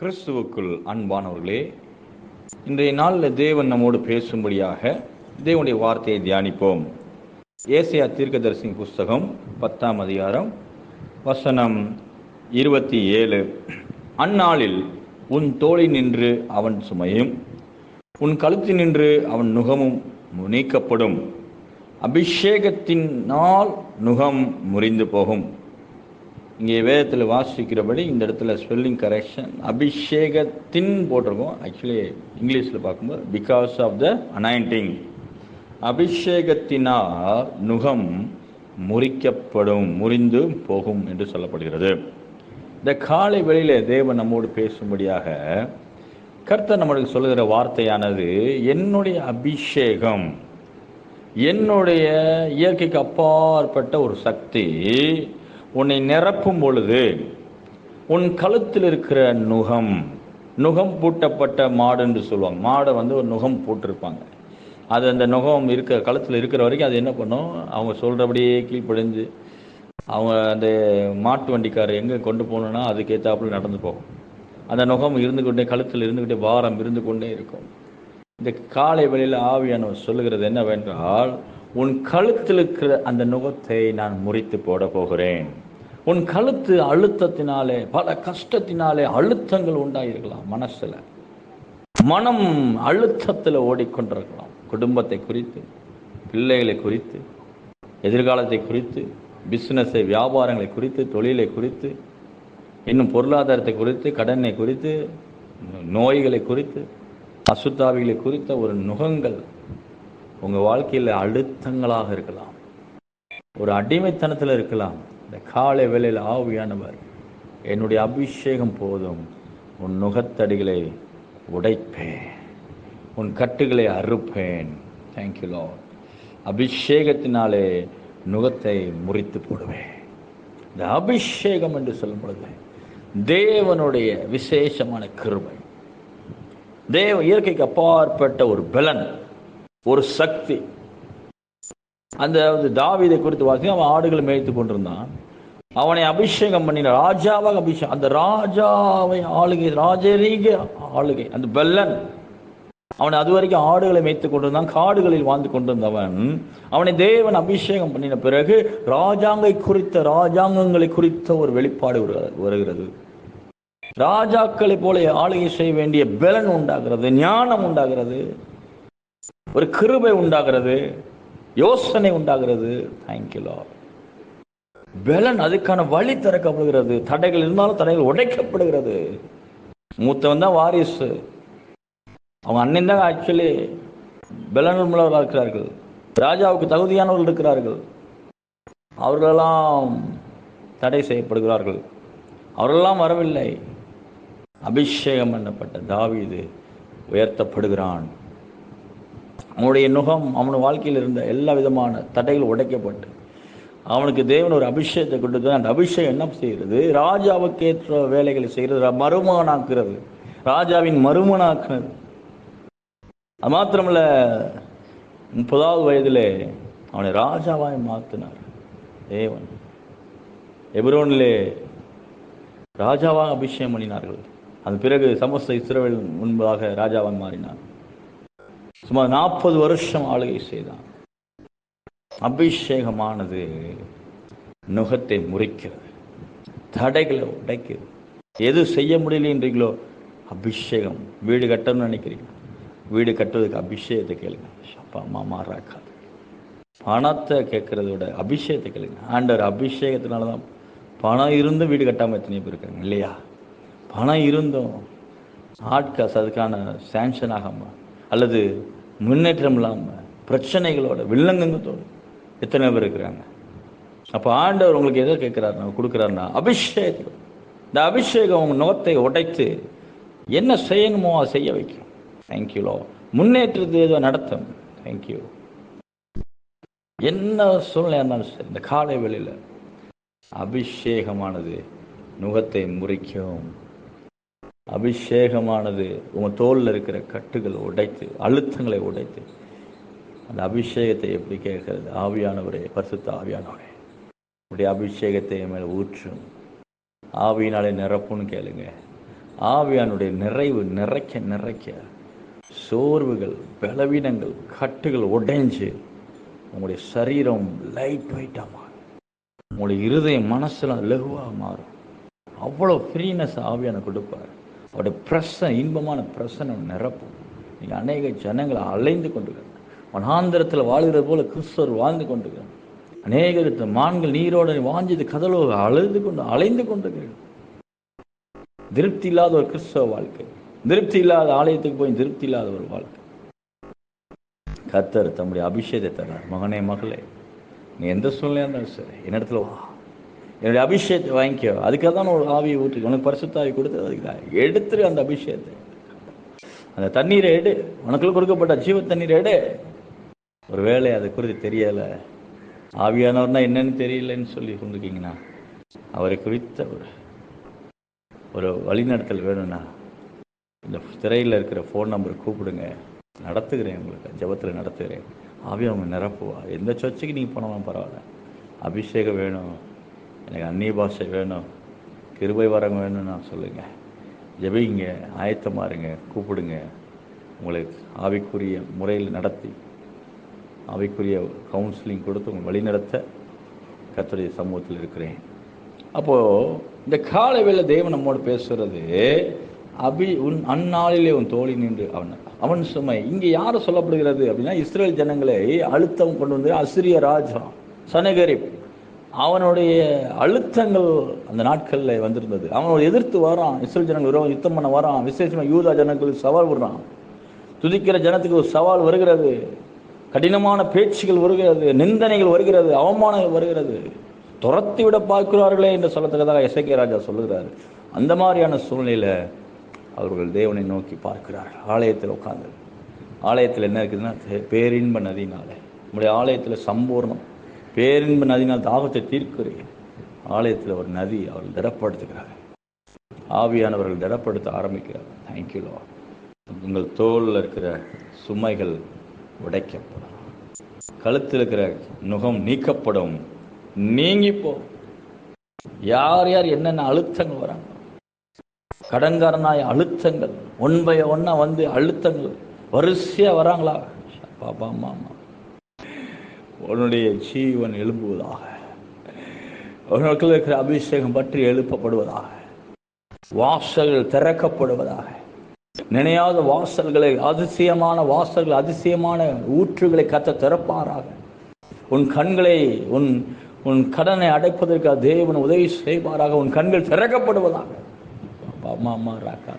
கிறிஸ்துவுக்குள் அன்பானவர்களே இன்றைய நாளில் தேவன் நம்மோடு பேசும்படியாக தேவனுடைய வார்த்தையை தியானிப்போம். ஏசியா தீர்க்கதரிசி புஸ்தகம் பத்தாம் அதிகாரம் வசனம் இருபத்தி ஏழு. அந்நாளில் உன் தோழி நின்று அவன் சுமையும் உன் கழுத்து நின்று அவன் நுகமும் நீக்கப்படும். அபிஷேகத்தின் நாள் நுகம் முறிந்து போகும். இங்கே வேதத்தில் வாசிக்கிறபடி இந்த இடத்துல ஸ்பெல்லிங் கரெக்ஷன் அபிஷேகத்தின் போட்டிருக்கோம். ஆக்சுவலி இங்கிலீஷில் பார்க்கும்போது பிகாஸ் ஆஃப் த அனாயிண்டிங் அபிஷேகத்தினால் நுகம் முறிக்கப்படும் முறிந்து போகும் என்று சொல்லப்படுகிறது. இந்த காலை வெளியில் தேவன் நம்மோடு பேசும்படியாக கர்த்தர் நம்மளுக்கு சொல்லுகிற வார்த்தையானது என்னுடைய அபிஷேகம் என்னுடைய இயற்கைக்கு அப்பாற்பட்ட ஒரு சக்தி உன்னை நிரப்பும் பொழுது உன் கழுத்தில் இருக்கிற நுகம் நுகம் பூட்டப்பட்ட மாடு என்று சொல்லுவாங்க. மாடை வந்து ஒரு நுகம் போட்டிருப்பாங்க. அது அந்த நுகம் இருக்க கழுத்தில் இருக்கிற வரைக்கும் அது என்ன பண்ணும்? அவங்க சொல்கிறபடியே கீழ்ப்படிஞ்சு அவங்க அந்த மாட்டு வண்டிக்காரர் எங்கே கொண்டு போகணுன்னா அதுக்கேற்றாப்புல நடந்து போகும். அந்த நுகம் இருந்து கொண்டே கழுத்தில் இருந்துக்கிட்டே வாரம் இருந்து கொண்டே இருக்கும். இந்த காலை வழியில் ஆவியானவர் சொல்லுகிறது என்னவென்றால் உன் கழுத்தில் இருக்கிற அந்த நுகத்தை நான் முறித்து போட போகிறேன். உன் கழுத்து அழுத்தத்தினாலே பல கஷ்டத்தினாலே அழுத்தங்கள் உண்டாயிருக்கலாம் மனசில். மனம் அழுத்தத்தில் ஓடிக்கொண்டிருக்கலாம். குடும்பத்தை குறித்து பிள்ளைகளை குறித்து எதிர்காலத்தை குறித்து பிஸ்னஸை வியாபாரங்களை குறித்து தொழிலை குறித்து இன்னும் பொருளாதாரத்தை குறித்து கடனை குறித்து நோய்களை குறித்து அசுத்தாவிகளை குறித்த ஒரு நுகங்கள் உங்கள் வாழ்க்கையில் அழுத்தங்களாக இருக்கலாம். ஒரு அடிமைத்தனத்தில் இருக்கலாம். இந்த காலை வேளையில் ஆவியானவர் என்னுடைய அபிஷேகம் போதும். உன் நுகத்தடிகளை உடைப்பேன். உன் கட்டுகளை அறுப்பேன். தேங்க்யூ லோ அபிஷேகத்தினாலே நுகத்தை முறித்து போடுவேன். இந்த அபிஷேகம் என்று சொல்லும் பொழுது தேவனுடைய விசேஷமான கிருமை தேவ இயற்கைக்கு அப்பாற்பட்ட ஒரு பலன். ஒரு சக்தி. அந்த தாவிதை குறித்து வாசி அவன் ஆடுகளை மேய்த்து கொண்டிருந்தான். அவனை அபிஷேகம் பண்ணின ராஜாவாக அபிஷேகம் அந்த ராஜாவை ஆளுகை ராஜரீக ஆளுகை அந்த பெல்லன். அவனை அது வரைக்கும் ஆடுகளை மேய்த்து கொண்டிருந்தான் காடுகளில் வாழ்ந்து கொண்டிருந்தவன். அவனை தேவன் அபிஷேகம் பண்ணின பிறகு ராஜாங்கை குறித்த ராஜாங்கங்களை குறித்த ஒரு வெளிப்பாடு வருகிறது. ராஜாக்களை போல ஆளுகை செய்ய வேண்டிய பலன் உண்டாகிறது ஞானம் உண்டாகிறது. ஒரு கிருபை உண்டாகிறது யோசனை உண்டாகிறது. தேங்க்யூலா பலன் அதுக்கான வழி திறக்கப்படுகிறது. தடைகள் இருந்தாலும் தடைகள் உடைக்கப்படுகிறது. மூத்தவன் தான் வாரிசு. அவங்க அண்ணன் தான் ஆக்சுவலி பலன் உள்ளவர்களாக இருக்கிறார்கள். ராஜாவுக்கு தகுதியானவர்கள் இருக்கிறார்கள். அவர்களெல்லாம் தடை செய்யப்படுகிறார்கள். அவரெல்லாம் வரவில்லை. அபிஷேகம் பண்ணப்பட்ட தாவீது உயர்த்தப்படுகிறான். அவனுடைய நுகம் அவன் வாழ்க்கையில் இருந்த எல்லா விதமான தடைகள் உடைக்கப்பட்டு அவனுக்கு தேவன் ஒரு அபிஷேகத்தை கொடுத்து அந்த அபிஷேகம் என்ன செய்கிறது? ராஜாவுக்கு ஏற்ற வேலைகளை செய்கிறது. மருமகனாக்குறது ராஜாவின் மருமனாக்குறது அது மாத்திரமில்ல முப்பதாவது வயதில் அவனை ராஜாவாய் மாற்றினார் தேவன். எபிரோனிலே ராஜாவாக அபிஷேகம் பண்ணினார்கள். அது பிறகு சமஸ்த இஸ்ரவேல் முன்பதாக ராஜாவாக மாறினார். சுமார் நாற்பது வருஷம் ஆளுகை செய்தான். அபிஷேகமானது நுகத்தை முறிக்கிறது. தடைகளை உடைக்கிறது. எது செய்ய முடியலன்றீங்களோ அபிஷேகம். வீடு கட்டணும்னு நினைக்கிறீங்க. வீடு கட்டுறதுக்கு அபிஷேகத்தை கேளுங்க. அப்பா அம்மா மாறாக்காது பணத்தை கேட்கறத விட அபிஷேகத்தை கேளுங்க. ஆண்டவர் அபிஷேகத்தினால தான் பணம் இருந்தும் வீடு கட்டாமல் எத்தனை பேர் இருக்காங்க இல்லையா? பணம் இருந்தும் ஆட்காசு அதுக்கான சேங்ஷன் ஆகாமல் அல்லது முன்னேற்றம் இல்லாமல் பிரச்சனைகளோட வில்லங்கத்தோடு எத்தனை பேர் இருக்கிறாங்க. அப்போ ஆண்டவர் உங்களுக்கு எதை கேட்குறாருன்னா கொடுக்குறாருன்னா அபிஷேகம். இந்த அபிஷேகம் உங்கள் நோத்தை உடைத்து என்ன செய்யணுமோ அதை செய்ய வைக்கும். தேங்க்யூலோ முன்னேற்றத்தை ஏதோ நடத்தும். தேங்க்யூ என்ன சூழ்நிலை இருந்தாலும் சரி இந்த காலை வெளியில் அபிஷேகமானது நுகத்தை முறிக்கும். அபிஷேகமானது உங்கள் தோலில் இருக்கிற கட்டுகளை உடைத்து அழுத்தங்களை உடைத்து அந்த அபிஷேகத்தை எப்படி கேட்கறது? ஆவியானவரே பரிசுத்த ஆவியானவரே உடைய அபிஷேகத்தை என் மேலே ஊற்றும். ஆவியினாலே நிரப்புன்னு கேளுங்க. ஆவியானுடைய நிறைவு நிறைக்க நிறைக்க சோர்வுகள் பலவீனங்கள் கட்டுகள் உடைஞ்சு உங்களுடைய சரீரம் லைட் வெயிட்டாக மாறும். உங்களுடைய இருதயம் மனசெல்லாம் லகுவாக மாறும். அவ்வளோ ஃப்ரீனஸ் ஆவியான கொடுப்பார். அவருடைய பிரசன் இன்பமான பிரசனம் நிரப்பும். நீங்கள் அநேக ஜனங்களை அலைந்து கொண்டிருக்கிறார் வனாந்திரத்தில் வாழ்கிறது போல கிறிஸ்தவர் வாழ்ந்து கொண்டிருக்கிறார் அநேக மான்கள் நீரோட வாஞ்சிது கதலோ அழுது கொண்டு அலைந்து கொண்டிருக்கிறார் திருப்தி இல்லாத ஒரு கிறிஸ்தவ வாழ்க்கை. திருப்தி இல்லாத ஆலயத்துக்கு போய் திருப்தி இல்லாத ஒரு வாழ்க்கை. கத்தர் தம்முடைய அபிஷேகத்தை தர்றார் மகனே மகளே நீ எந்த சூழ்நிலையாக இருந்தாலும் சரி என்னிடத்துல வா. என்னுடைய அபிஷேகத்தை வாங்கிக்கோ. அதுக்காக தான் ஒரு ஆவியை ஊற்று உனக்கு பரிசுத்தாவி கொடுத்தது அதுக்கு தான். எடுத்துரு அந்த அபிஷேகத்தை. அந்த தண்ணீரை எடு. உனக்குள்ள கொடுக்கப்பட்ட ஜீவ தண்ணீரை எடு. ஒரு வேலை அதை குறித்து தெரியலை. ஆவியானவர்னா என்னன்னு தெரியலன்னு சொல்லி கொண்டிருக்கீங்கன்னா அவரை குறித்த ஒரு ஒரு வழிநடத்தல் வேணும்னா இந்த திரையில் இருக்கிற ஃபோன் நம்பர் கூப்பிடுங்க. நடத்துகிறேன் உங்களுக்கு. ஜெபத்தில் நடத்துகிறேன். ஆவி அவங்க நிரப்புவா எந்த சர்ச்சுக்கு நீங்கள் போனாலும் பரவாயில்ல. அபிஷேகம் வேணும். எனக்கு அந்நிய பாஷை வேணும். கிருபை வரம் வேணும்னா சொல்லுங்கள் ஜெபிங்க ஆயத்தமாக இருங்க கூப்பிடுங்க. உங்களுக்கு ஆவிக்குரிய முறையில் நடத்தி ஆவிக்குரிய கவுன்சிலிங் கொடுத்து உங்களை வழிநடத்த கத்துடைய சமூகத்தில் இருக்கிறேன். அப்போது இந்த காலை தெய்வம் தேவன் நம்மோடு பேசுகிறது அபி உன் அந்நாளிலே உன் தோழி நின்று அவன் அவன் சுமை. இங்கே யாரை சொல்லப்படுகிறது அப்படின்னா இஸ்ரேல் ஜனங்களை அழுத்தம் கொண்டு வந்து அசிரிய ராஜா சனகரிப். அவனுடைய அழுத்தங்கள் அந்த நாட்களில் வந்திருந்தது. அவனோட எதிர்த்து வரான் இஸ்ரேல் ஜனங்கள் விரோதம் யுத்தம் பண்ண வரான் விசேஷமாக யூதா ஜனங்களுக்கு சவால் விடுறான். துதிக்கிற ஜனத்துக்கு ஒரு சவால் வருகிறது. கடினமான பேச்சுகள் வருகிறது நிந்தனைகள் வருகிறது அவமானங்கள் வருகிறது. துரத்தி விட பார்க்கிறார்களே என்று சொல்லத்தக்கதாக எஸ்ஐகே ராஜா சொல்லுகிறார். அந்த மாதிரியான சூழ்நிலையில் அவர்கள் தேவனை நோக்கி பார்க்கிறார்கள். ஆலயத்தில் உட்காந்து ஆலயத்தில் என்ன இருக்குதுன்னா பேரின்ப நதினால. நம்முடைய ஆலயத்தில் சம்பூர்ணம் பேரின்ப நதினால் தாகத்தை தீர்க்கிறேன். ஆலயத்தில் ஒரு நதி அவர்கள் திடப்படுத்துகிறார். ஆவியானவர்கள் திடப்படுத்த ஆரம்பிக்கிறார். தேங்க்யூ லோ உங்கள் தோளில் இருக்கிற சுமைகள் உடைக்கப்படும். கழுத்தில் இருக்கிற நுகம் நீக்கப்படும். நீங்கிப்போ யார் யார் என்னென்ன அழுத்தங்கள் வராங்க? கடன்காரனாய அழுத்தங்கள். ஒன் பை ஒன்னா வந்து அழுத்தங்கள். வரிசையா வராங்களா? பாப்பா அம்மா அம்மா. உன்னுடைய ஜீவன் எழும்புவதாக. உனக்குள்ள இருக்கிற அபிஷேகம் பற்றி எழுப்பப்படுவதாக. வாசல்கள் திறக்கப்படுவதாக. நினையாத வாசல்களை அதிசயமான வாசல்கள் அதிசயமான ஊற்றுகளை கத்த திறப்பாராக. உன் கண்களை உன் உன் கடனை அடைப்பதற்கு தேவன் உதவி செய்வாராக. உன் கண்கள் திறக்கப்படுவதாக. அம்மா அம்மா ராக்கா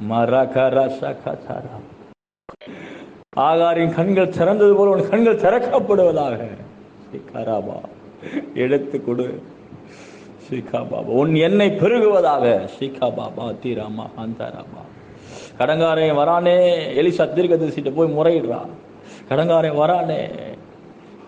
மராக்கா ராசாக்கா தாரா ஆகாரின் கண்கள் திறந்தது போல உன் கண்கள் திறக்கப்படுவதாக. ஸ்ரீகாராபா எடுத்து கொடு. ஸ்ரீகா பாபா உன் எண்ணெய் பெருகுவதாக. ஸ்ரீகா பாபா தீராமா அந்தாராமா கடங்காரன் வரானே. எலிசா தீர்க்கதரிசிட்ட போய் முறையிடுறா. கடங்காரன் வரானே.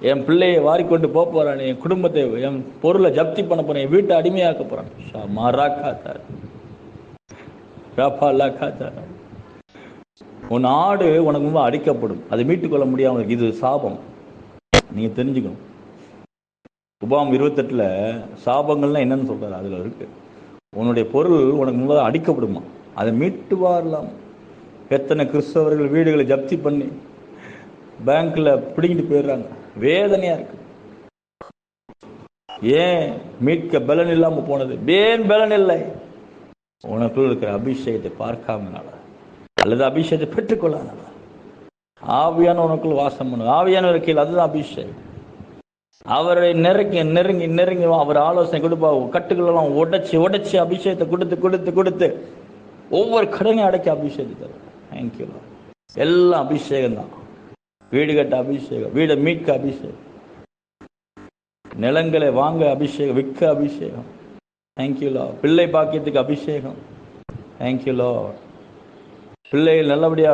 என் பிள்ளையை வாரிக்கொண்டு போக போறானே. என் குடும்பத்தை என் பொருளை ஜப்தி பண்ண போறேன். என் வீட்டை அடிமையாக்க போறான். ஷா மாராக்கா தார் ராப்பா லாக்கா காத்தார் உன் ஆடு உனக்கு ரொம்ப அடிக்கப்படும். அதை மீட்டுக்கொள்ள முடியாம இது சாபம். நீங்க தெரிஞ்சுக்கணும். உபாம் இருபத்தெட்டுல சாபங்கள்னா என்னன்னு சொல்றாரு. அதுல இருக்கு. உன்னுடைய பொருள் உனக்கு முன்பதாக அடிக்கப்படுமா? அதை மீட்டு வரலாம் எத்தனை கிறிஸ்தவர்கள் வீடுகளை ஜப்தி பண்ணி பேங்க்ல பிடிங்கிட்டு போயிடுறாங்க. வேதனையா இருக்கு. ஏன் மீட்க பலன் இல்லாம போனது? ஏன் பலன் இல்லை? உனக்குள் இருக்கிற அபிஷேகத்தை பார்க்காமனால. அல்லது அபிஷேகத்தை பெற்றுக்கொள்ளாதனால ஆவியான உனக்குள் வாசம் பண்ணு ஆவியான இருக்கையில் அதுதான் அபிஷேகம். அவரை நெருங்கி நெருங்கி நெருங்கி அவர் ஆலோசனை கொடுப்பா கட்டுகளெல்லாம் உடைச்சி உடைச்சி அபிஷேகத்தை கொடுத்து கொடுத்து கொடுத்து ஒவ்வொரு கடனையும் அடைக்க அபிஷேகத்தை தரும் தேங்க்யூ எல்லாம் அபிஷேகம் தான். வீடு கட்ட அபிஷேகம் வீடை மீட்க அபிஷேகம். நிலங்களை வாங்க அபிஷேகம் விற்க அபிஷேகம். தேங்க்யூலோ பிள்ளை பாக்கியத்துக்கு அபிஷேகம். தேங்க்யூலோ பிள்ளைகள் நல்லபடியா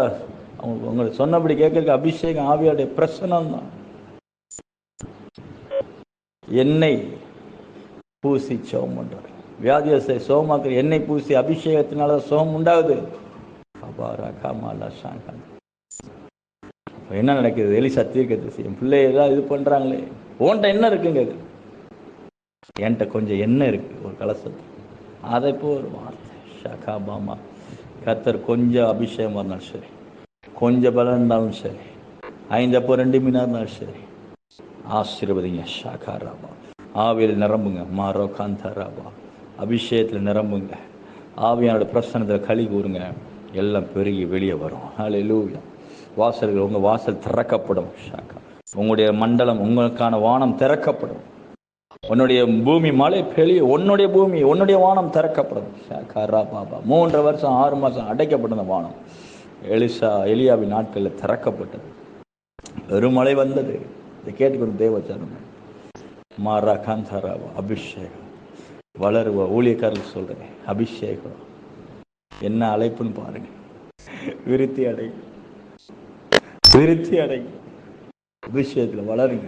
அவங்க உங்களை சொன்னபடி கேட்கறதுக்கு அபிஷேகம் ஆவியோடைய பிரசனம் தான். எண்ணெய் பூசி சோம் பண்றாரு வியாதியசை சோமாக்குற எண்ணெய் பூசி அபிஷேகத்தினால தான் சோம் உண்டாகுது என்ன நடக்குது? எலிசா தீர்க்கதரிசி செய்யும் பிள்ளை இது பண்றாங்களே. உன்கிட்ட என்ன இருக்குங்க அது என்கிட்ட கொஞ்சம் எண்ணெய் இருக்கு ஒரு கலசத்து அதை இப்போ ஒரு வார்த்தை. ஷகா பாமா. கத்தர் கொஞ்சம் அபிஷேகம் இருந்தாலும் சரி கொஞ்சம் பலம் இருந்தாலும் சரி ஐந்தப்போ ரெண்டு மீனாக இருந்தாலும் சரி. ஆசீர்வதிங்க ஷாக்கா ராபா ஆவியில் நிரம்புங்க மாரோ காந்தாராபா. அபிஷேகத்தில் நிரம்புங்க. ஆவியானோட பிரசனத்தில் களி கூறுங்க. எல்லாம் பெருகி வெளியே வரும். ஹalleluya வாசல்கள் உங்கள் வாசல் திறக்கப்படும். ஷாக்கா உங்களுடைய மண்டலம் உங்களுக்கான வானம் திறக்கப்படும். உன்னுடைய பூமி மழை பெரிய உன்னுடைய பூமி உன்னுடைய வானம் திறக்கப்படும். ரா பாபா. மூன்று வருஷம் ஆறு மாதம் அடைக்கப்பட்ட வானம். எலிசா எலியாவின் நாட்களில் திறக்கப்பட்டது. பெருமழை வந்தது. இதை கேட்டுக்கொண்டு தேவச்சாரம். மாரா காந்தாராவா அபிஷேகம். வளருவ ஊழியக்காரர்கள் சொல்கிறேன் அபிஷேகம். என்ன அழைப்புன்னு பாருங்க. விருத்தி அடை விருத்தி அடை அபிஷேகத்தில் வளருங்க.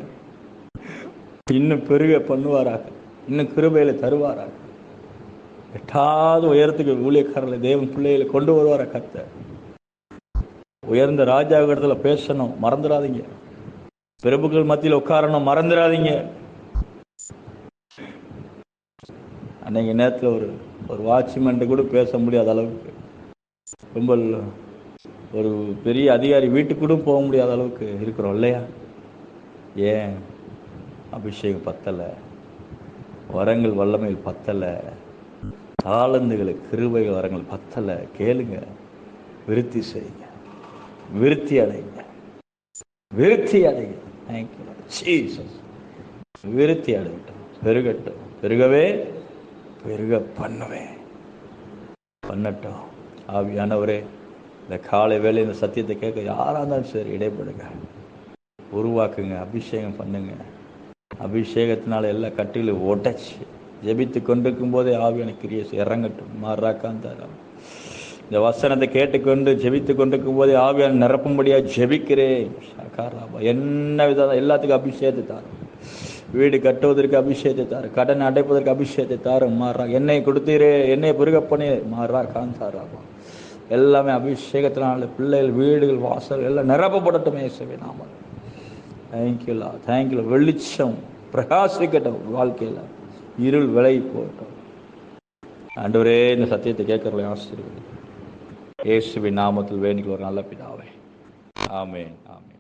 இன்னும் பெருக பண்ணுவாராக. இன்னும் கிருபையில் தருவாராக. எட்டாவது உயரத்துக்கு ஊழியக்காரர்களை தேவன் பிள்ளைகளை கொண்டு வருவாரா கத்த உயர்ந்த ராஜா இடத்துல பேசணும் மறந்துடாதீங்க. பிரபுக்கள் மத்தியில் உட்காரணும் மறந்துடாதீங்க. அன்னைக்கு நேரத்தில் ஒரு ஒரு வாட்ச்மேன்ட்ட கூட பேச முடியாத அளவுக்கு. ரொம்ப ஒரு பெரிய அதிகாரி வீட்டுக்கு கூட போக முடியாத அளவுக்கு இருக்கிறோம் இல்லையா? ஏன்? அபிஷேகம் பத்தலை வரங்கள் வல்லமையில் பத்தலை தாளந்துகளுக்கு கிருபைகள் வரங்கள் பத்தலை. கேளுங்க விருத்தி செய்யுங்க விருத்தி அடைங்க விருத்தி அடைங்க. தேங்க்யூ ஜீசஸ் விருத்தி அடையட்டும் பெருகட்டும் பெருகவே பெருக பண்ணுவேன் பண்ணட்டும். ஆவியானவரே இந்த காலை வேலை இந்த சத்தியத்தை கேட்க யாராக இருந்தாலும் சரி இடைப்படுங்க. உருவாக்குங்க அபிஷேகம் பண்ணுங்க. அபிஷேகத்தினால் எல்லா கட்டிலும் உடைச்சு ஜெபித்து கொண்டிருக்கும் போதே ஆவியான கிரியை இறங்கட்டும். மாறாக்காந்தாராம் இந்த வசனத்தை கேட்டுக்கொண்டு ஜெபித்து கொண்டிருக்கும் போதே ஆவியான நிரப்பும்படியாக ஜெபிக்கிறேன். என்ன விதம் எல்லாத்துக்கும் அபிஷேகத்தை தாரும். வீடு கட்டுவதற்கு அபிஷேகத்தை தாரு கடன் அடைப்பதற்கு அபிஷேகத்தை தாரும். மாறா. என்னை கொடுத்தீரே என்னை பெருகப்பனே மாறா காந்தாராபா எல்லாமே அபிஷேகத்தினால பிள்ளைகள் வீடுகள் வாசல் எல்லாம் நிரப்பப்படட்டும் இயேசுவே நாமல் தேங்க்யூலா தேங்க்யூலா வெளிச்சம். பிரகாசிக்கட்டும் வாழ்க்கையில். இருள் விலை போட்டோம் ஆண்டவரே இந்த சத்தியத்தை கேட்கறவங்களை ஆசிரியர்கள் இயேசுவின் நாமத்தில் வேண்டிக்கொள்ள ஒரு நல்ல பிதாவே. ஆமேன் ஆமென்.